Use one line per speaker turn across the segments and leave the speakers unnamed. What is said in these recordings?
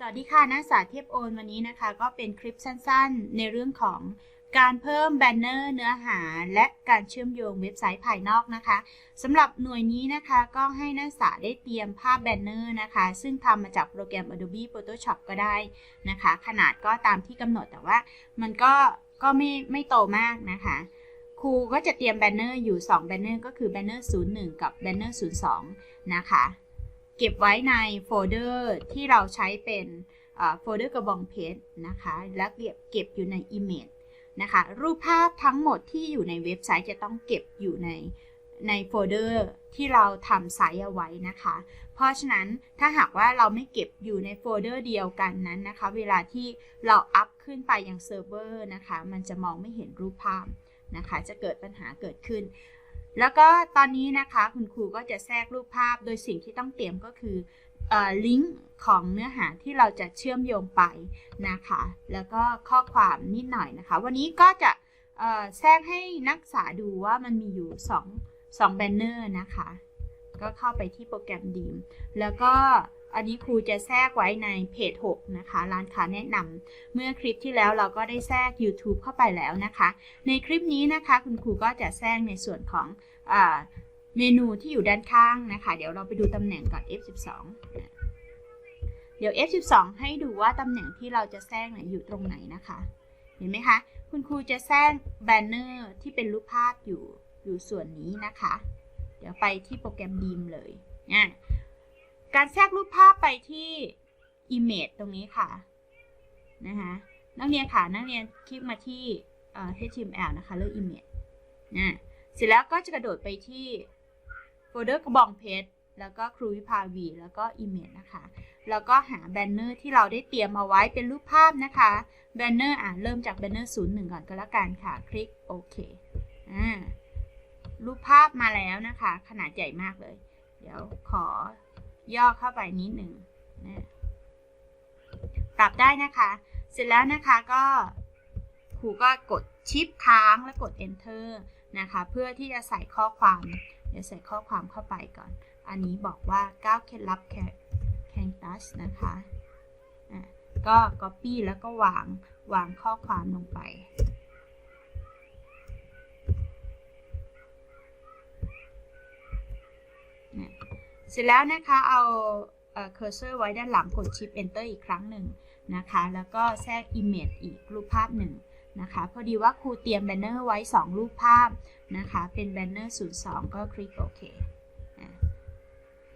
สวัสดีค่ะ นักศึกษาเทียบโอนวันนี้นะคะ ก็เป็นคลิปสั้นๆ ในเรื่องของการเพิ่มแบนเนอร์เนื้อหา และการเชื่อมโยงเว็บไซต์ภายนอกนะคะสำหรับหน่วยนี้นะคะก็ให้นักศึกษาได้เตรียมภาพแบนเนอร์นะคะ ซึ่งทำมาจากโปรแกรม Adobe Photoshop ก็ได้นะคะ ขนาดก็ตามที่กำหนดแต่ว่ามันก็ก็ไม่ไม่โตมากนะคะครูก็จะเตรียมแบนเนอร์อยู่ 2 แบนเนอร์ก็คือแบนเนอร์ 01 กับแบนเนอร์ 02 นะคะ เก็บไว้ในโฟลเดอร์ที่เราใช้เป็นโฟลเดอร์กระบองเพชรนะคะ แล้วเก็บเก็บอยู่ใน Image นะคะ รูปภาพทั้งหมดที่อยู่ในเว็บไซต์จะต้องเก็บอยู่ในในโฟลเดอร์ที่เราทำไซต์เอาไว้นะคะ เพราะฉะนั้นถ้าหากว่าเราไม่เก็บอยู่ในโฟลเดอร์เดียวกันนั้นนะคะ เวลาที่เราอัพขึ้นไปยังเซิร์ฟเวอร์นะคะ มันจะมองไม่เห็นรูปภาพนะคะ จะเกิดปัญหาเกิดขึ้น แล้วก็ตอนนี้นะคะคุณครูก็จะแทรกรูปภาพ โดยสิ่งที่ต้องเตรียมก็คือลิงก์ของเนื้อหาที่เราจะเชื่อมโยงไปนะคะ แล้วก็ข้อความนิดหน่อยนะคะ วันนี้ก็จะแทรกให้นักศึกษาดูว่ามันมีอยู่2 2แบนเนอร์นะคะ ก็เข้าไปที่โปรแกรมดีม แล้วก็ อันนี้ครูจะแทรกไว้ในเพจ 6 นะคะ ร้านค้าแนะนำเมื่อคลิปที่แล้วเราก็ได้แทรก YouTube เข้าไปแล้วนะคะ ในคลิปนี้นะคะ คุณครูก็จะแทรกในส่วนของอเมนูที่อยู่ด้านข้างนะคะ เดี๋ยวเราไปดูตำแหน่งก่อน F12 เดี๋ยว F12 ให้ดูว่าตำแหน่งที่เราจะแทรกเนี่ยอยู่ตรงไหนนะคะ เห็นไหมคะ คุณครูจะแทรกแบนเนอร์ที่เป็นรูปภาพอยู่อยู่ส่วนนี้นะคะ เดี๋ยวไปที่โปรแกรมดีมเลยอะ การแทรกรูปภาพไปที่ Image ตรงนี้ค่ะนะคะนักเรียนค่ะนักเรียนคลิกมาที่ HTML นะคะเลือก Image นะเสร็จแล้วก็จะกระโดดไปที่โฟลเดอร์กระบองเพชรแล้วก็ครูวิภาวี แล้วก็ Image นะคะ แล้วก็หาแบนเนอร์ที่เราได้เตรียมเอาไว้เป็นรูปภาพนะคะแบนเนอร์อะเริ่มจากแบนเนอร์01ก่อนก็แล้วกันค่ะ คลิกโอเคอ่ารูปภาพมาแล้วนะคะ ขนาดใหญ่มากเลย เดี๋ยวขอ ย่อเข้าไปนิดหนึ่งนะปรับได้นะคะ เสร็จแล้วนะคะก็ครูก็กดชิปค้างแล้วกด enter นะคะ เพื่อที่จะใส่ข้อความ เดี๋ยวใส่ข้อความเข้าไปก่อน อันนี้บอกว่า 9 เคล็ดลับแคนตัสนะคะอะก็ copy แล้วก็วางวางข้อความลงไป เสร็จแล้วนะคะเอาเคอร์เซอร์ไว้ด้านหลังกดชิป Enter อีกครั้งหนึ่งนะคะ แล้วก็แทรก Image อีกรูปภาพหนึ่งนะคะ พอดีว่าครูเตรียมแบนเนอร์ไว้ 2 รูปภาพนะคะ เป็นแบนเนอร์ 02 ก็คลิกโอเค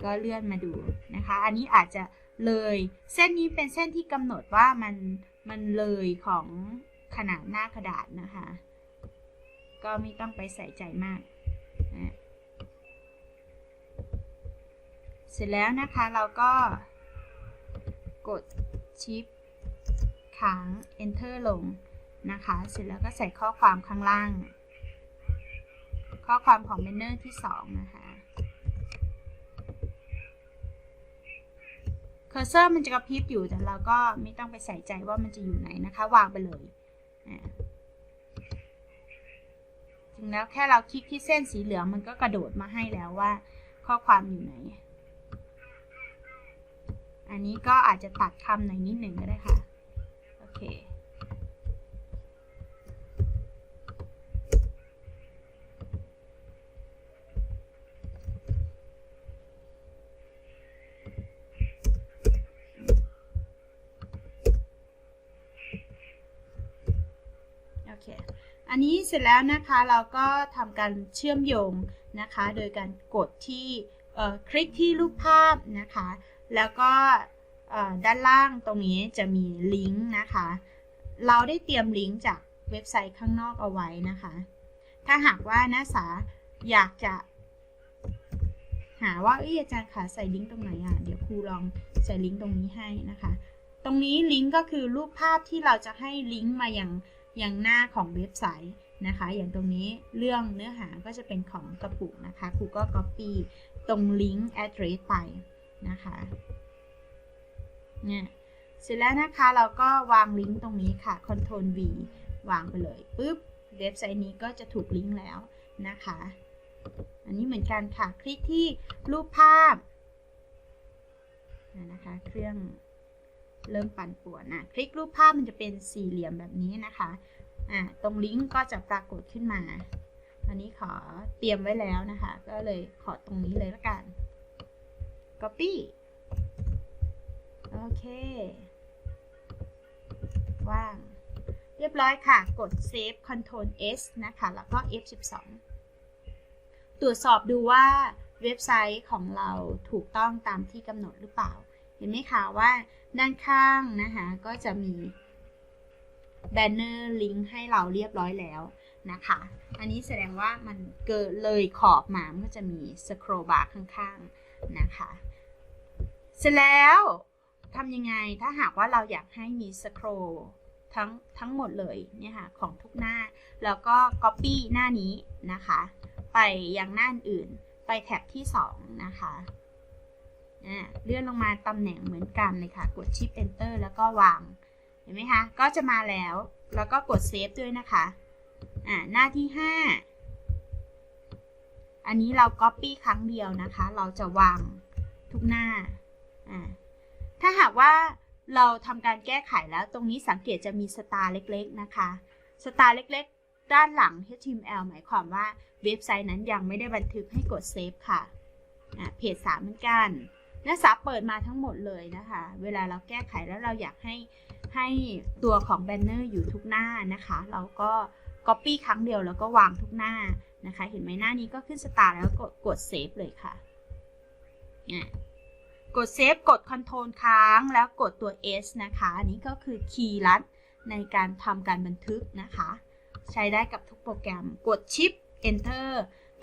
ก็เลื่อนมาดูนะคะ อันนี้อาจจะเลยเส้นนี้เป็นเส้นที่กำหนดว่ามันมันเลยของขนาดหน้ากระดาษนะคะ ก็ไม่ต้องไปใส่ใจมากนะ เสร็จแล้วนะคะเราก็กดชิปค้าง enter ลงนะคะ เสร็จแล้วก็ใส่ข้อความข้างล่าง ข้อความของเบนเนอร์ที่ 2 นะคะเคอร์เซอร์มันจะกระพริบอยู่แต่เราก็ไม่ต้องไปใส่ใจว่ามันจะอยู่ไหนนะคะ วางไปเลยถึงแล้วแค่เราคลิกที่เส้นสีเหลืองมันก็กระโดดมาให้แล้วว่า ข้อความอยู่ไหน อันนี้ก็อาจจะตัดคำหน่อยนิดหนึ่งก็ได้ค่ะ โอเค โอเค อันนี้เสร็จแล้วนะคะเราก็ทำการเชื่อมโยงนะคะ โดยการกดที่คลิกที่รูปภาพนะคะ แล้วก็ด้านล่างตรงนี้จะมีลิงก์นะคะ เราได้เตรียมลิงก์จากเว็บไซต์ข้างนอกเอาไว้นะคะ ถ้าหากว่านักศึกษาอยากจะ หาว่าเอออาจารย์ขาใส่ลิงก์ตรงไหนอะ เดี๋ยวครูลองใส่ลิงก์ตรงนี้ให้นะคะ ตรงนี้ลิงก์ก็คือรูปภาพที่เราจะให้ลิงก์มาอย่างอย่างหน้าของเว็บไซต์นะคะ อย่างตรงนี้เรื่องเนื้อหาก็จะเป็นของกระปุกนะคะ ครูก็ copy ตรงลิงก์ address ไป นะคะเนี่ยเสร็จแล้วนะคะเราก็วางลิงก์ตรงนี้ค่ะ Ctrl V วางไปเลยปุ๊บเว็บไซต์นี้ก็จะถูกลิงก์แล้วนะคะ อันนี้เหมือนกันค่ะ คลิกที่รูปภาพนะคะ เครื่องเริ่มปั่นป่วนนะคลิกรูปภาพมันจะเป็นสี่เหลี่ยมแบบนี้นะคะอ่าตรงลิงก์ก็จะปรากฏขึ้นมา อันนี้ขอเตรียมไว้แล้วนะคะ ก็เลยขอตรงนี้เลยละกัน copy โอเคว่าง เรียบร้อยค่ะ กด save control s นะคะ แล้วก็ f12 ตรวจสอบดูว่าเว็บไซต์ของเราถูกต้องตามที่กำหนดหรือเปล่า เห็นไหมคะว่าด้านข้างนะคะก็จะมีแบนเนอร์ลิงก์ให้เราเรียบร้อยแล้วนะคะ อันนี้แสดงว่ามันเกิดเลยขอบมามันก็จะมีสคร l บาร์ข้างๆนะคะ เสร็จแล้วทำยังไงถ้าหากว่าเราอยากให้มีสคร l ทั้งทั้งหมดเลยเนี่ยค่ะของทุกหน้า แล้วก็ Copy หน้านี้นะคะ ไปยังหน้าอื่น ไปแท็บที่ 2 นะคะเลื่อนลงมาตำแหน่งเหมือนกันเลยค่ะ กด Shift Enter แล้วก็วาง เห็นไหมคะ ก็จะมาแล้ว แล้วก็กด Save ด้วยนะคะอ่าหน้าที่ 5 อันนี้เรา Copy ครั้งเดียวนะคะ เราจะวางทุกหน้า ถ้าหากว่าเราทำการแก้ไขแล้วตรงนี้สังเกตจะมีสตาร์เล็กๆนะคะ สตาร์เล็กๆ ด้านหลัง HTML หมายความว่าเว็บไซต์นั้นยังไม่ได้บันทึกให้กดเซฟค่ะเพจ3เหมือนกันนักศึกษาเปิดมาทั้งหมดเลยนะคะ เวลาเราแก้ไขแล้วเราอยากให้ให้ตัวของแบนเนอร์อยู่ทุกหน้านะคะ เราก็ Copy ครั้งเดียวแล้วก็วางทุกหน้านะคะ เห็นไหมหน้านี้ก็ขึ้นสตาร์แล้วกดกดเซฟเลยค่ะอะ กดเซฟกด Ctrl ค้างแล้วกดตัว S นะคะ อันนี้ก็คือคีย์ลัดในการทำการบันทึกนะคะ ใช้ได้กับทุกโปรแกรมกด Shift Enter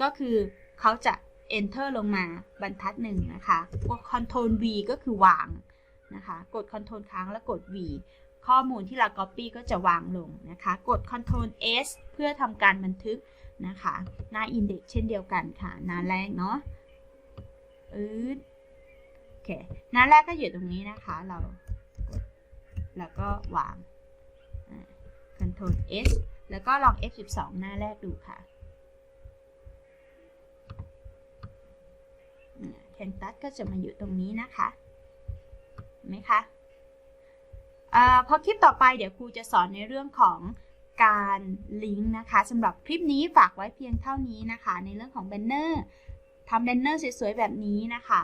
ก็คือเขาจะ Enter ลงมาบรรทัดหนึ่งนะคะกด Ctrl V ก็คือวางนะคะ กด Ctrl ค้างแล้วกด V ข้อมูลที่เรา Copy ก็จะวางลงนะคะ กด Ctrl S เพื่อทำการบันทึกนะคะ หน้า Index เช่นเดียวกันค่ะ หน้าแรกเนาะอืด เคหน้าแรกก็อยู่ตรงนี้นะคะ เรากดแล้วก็วาง Ctrl S แล้วก็ลอง F12 หน้าแรกดูค่ะ แคนตัสก็จะมาอยู่ตรงนี้นะคะเห็นไหมคะอาพอคลิปต่อไปเดี๋ยวครูจะสอนในเรื่องของการลิงก์นะคะสำหรับคลิปนี้ฝากไว้เพียงเท่านี้นะคะ ในเรื่องของแบนเนอร์ทำแบนเนอร์สวยๆแบบนี้นะคะ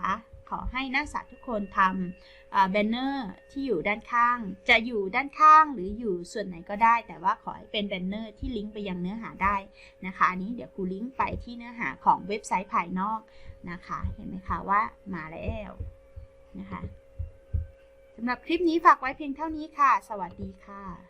ขอให้นักศึกษาทุกคนทำแบนเนอร์ที่อยู่ด้านข้าง จะอยู่ด้านข้างหรืออยู่ส่วนไหนก็ได้ แต่ว่าขอให้เป็นแบนเนอร์ที่ลิงก์ไปยังเนื้อหาได้นะคะอันนี้เดี๋ยวครูลิงก์ไปที่เนื้อหาของเว็บไซต์ภายนอกนะคะ เห็นไหมคะว่ามาแล้วนะคะสำหรับคลิปนี้ฝากไว้เพียงเท่านี้ค่ะ สวัสดีค่ะ